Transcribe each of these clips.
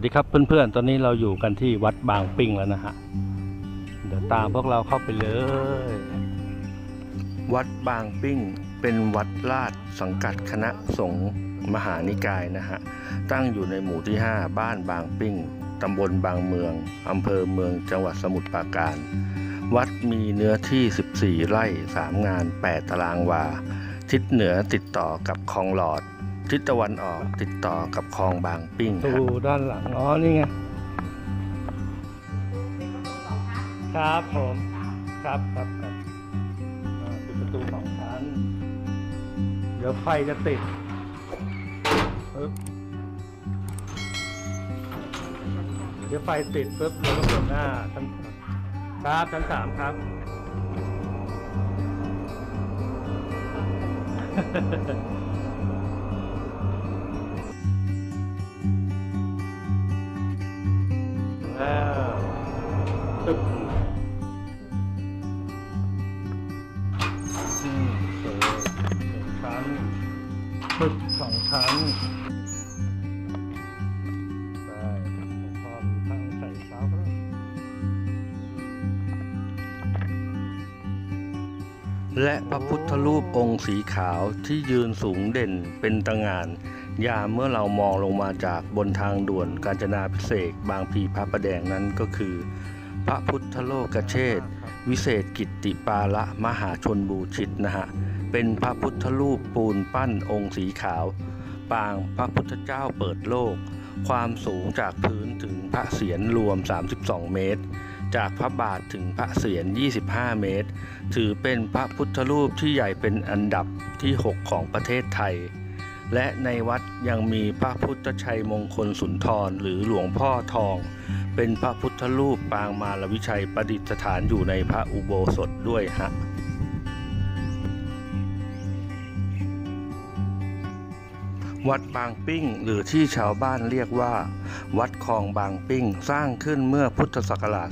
วัสดีครับเพื่อนๆ ตอนนี้เราอยู่กันที่วัดบางปิ้งแล้วนะฮะ เดี๋ยวตามพวกเราเข้าไปเลย วัดบางปิ้งเป็นวัดลาดสังกัดคณะสงฆ์มหานิกายนะฮะ ตั้งอยู่ในหมู่ที่ 5 บ้านบางปิ้งตำบลบางเมืองอำเภอเมืองจังหวัดสมุทรปราการ วัดมีเนื้อที่ 14 ไร่ 3 งาน 8 ตารางวา ทิศเหนือติดต่อกับคลองหลอด ทิศตะวันออกติดต่อกับคลองบางปิ้งประตูด้านหลัง อ๋อ นี่ไง ครับผม ครับครับครับอ่าปิดประตูสองชั้น เดี๋ยวไฟจะติดปึ๊บเดี๋ยวไฟติดปุ๊บเราก็เปิดหน้าชั้นครับชั้นสามครับ ตึบอืมเปิดหนึ่งชั้นปึบสองชั้นได้พอมทั้งใส่เช้าก็ได้และพระพุทธรูปองค์สีขาวที่ยืนสูงเด่นเป็นตะงาน ยามเมื่อเรามองลงมาจากบนทางด่วนกาญจนาพิเศษกบางพีพระประแดงนั้นก็คือ พระพุทธโลกเชษวิเศษกิตติปาละมหาชนบูชิตนะฮะ เป็นพระพุทธรูปปูนปั้นองค์สีขาว ปางพระพุทธเจ้าเปิดโลก ความสูงจากพื้นถึงพระเศียรรวม 32 เมตร จากพระบาทถึงพระเศียร 25 เมตร ถือเป็นพระพุทธรูปที่ใหญ่เป็นอันดับที่ 6 ของประเทศไทย และในวัดยังมีพระพุทธชัยมงคลสุนทรหรือหลวงพ่อทอง เป็นพระพุทธรูปปางมารวิชัยประดิษฐานอยู่ในพระอุโบสถด้วยฮะ วัดบางปิ้งหรือที่ชาวบ้านเรียกว่า วัดคลองบางปิ้งสร้างขึ้นเมื่อพุทธศักราช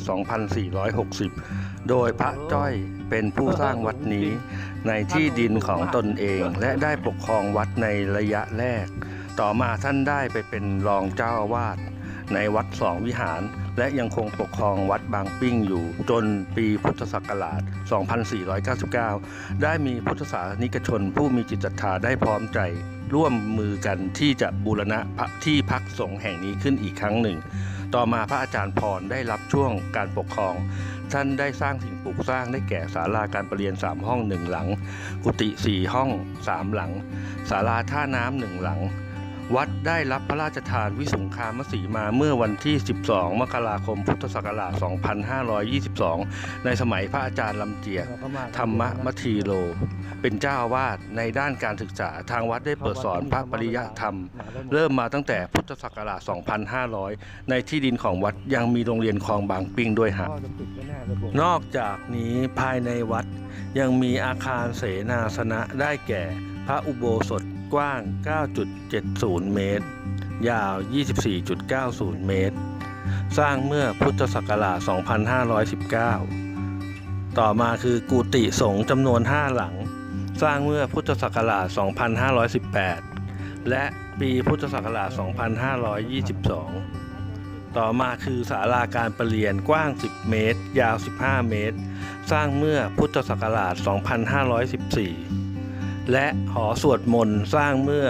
2460 โดยพระจ้อยเป็นผู้สร้างวัดนี้ในที่ดินของตนเองและได้ปกครองวัดในระยะแรก ต่อมาท่านได้ไปเป็นรองเจ้าอาวาสในวัดสองวิหาร และยังคงปกครองวัดบางปิ้งอยู่จนปีพุทธศักราช 2499 ได้มีพุทธศาสนิกชนผู้มีจิตศรัทธาได้พร้อมใจ ร่วมมือกันที่จะบูรณะพระที่พักสงฆ์แห่งนี้ขึ้นอีกครั้งหนึ่ง ต่อมาพระอาจารย์พรได้รับช่วงการปกครอง ท่านได้สร้างสิ่งปลูกสร้างได้แก่ศาลาการประเรียน 3 ห้องหนึ่งหลัง กุฏิ4ห้อง 3 หลังศาลาท่าน้ำหนึ่งหลัง วัดได้รับพระราชทานวิสุงคามสีมาเมื่อวันที่ 12 มกราคม พุทธศักราช 2522 ในสมัยพระอาจารย์ลำเจียกเรธรรมมัทีโล เป็นเจ้าอาวาสในด้านการศึกษาทางวัดได้เปิดสอนพระปริยธรรม เริ่มมาตั้งแต่พุทธศักราช 2500 ในที่ดินของวัดยังมีโรงเรียนคลองบางปิงด้วยฮะนอกจากนี้ภายในวัดยังมีอาคารเสนาสนะได้แก่พระอุโบสถ กว้าง 9.70 เมตร ยาว 24.90 เมตร สร้างเมื่อพุทธศักราช 2519 ต่อมาคือกุฏิสงฆ์จำนวน 5 หลัง สร้างเมื่อพุทธศักราช 2518 และปีพุทธศักราช 2522 ต่อมาคือศาลาการประเรียนกว้าง 10 เมตร ยาว 15 เมตร สร้างเมื่อพุทธศักราช 2514 และหอสวดมนต์สร้างเมื่อ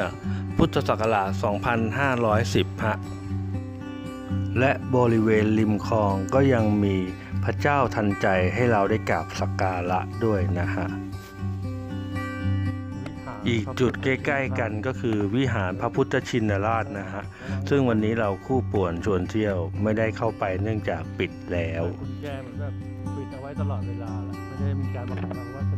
พุทธศักราช 2510 ฮะ และบริเวณริมคลองก็ยังมีพระเจ้าทันใจให้เราได้กราบสักการะด้วยนะฮะ อีกจุดใกล้ๆกันก็คือวิหารพระพุทธชินราชนะฮะ ซึ่งวันนี้เราคู่ป่วนชวนเที่ยวไม่ได้เข้าไปเนื่องจากปิดแล้วกุญแจเหมือนแบบปิดเอาไว้ตลอดเวลาแหละไม่ได้มีการบังคับว่าสนิ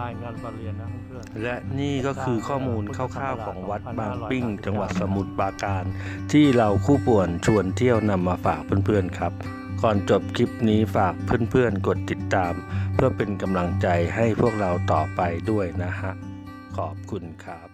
ลายงานประเรียนนะเพื่อนและนี่ก็คือข้อมูลคร่าวๆของวัดบางปิ้ง จังหวัดสมุทรปราการ ที่เราคู่ป่วนชวนเที่ยวนำมาฝากเพื่อนๆครับ ก่อนจบคลิปนี้ฝากเพื่อนๆกดติดตาม เพื่อเป็นกำลังใจให้พวกเราต่อไปด้วยนะฮะ ขอบคุณครับ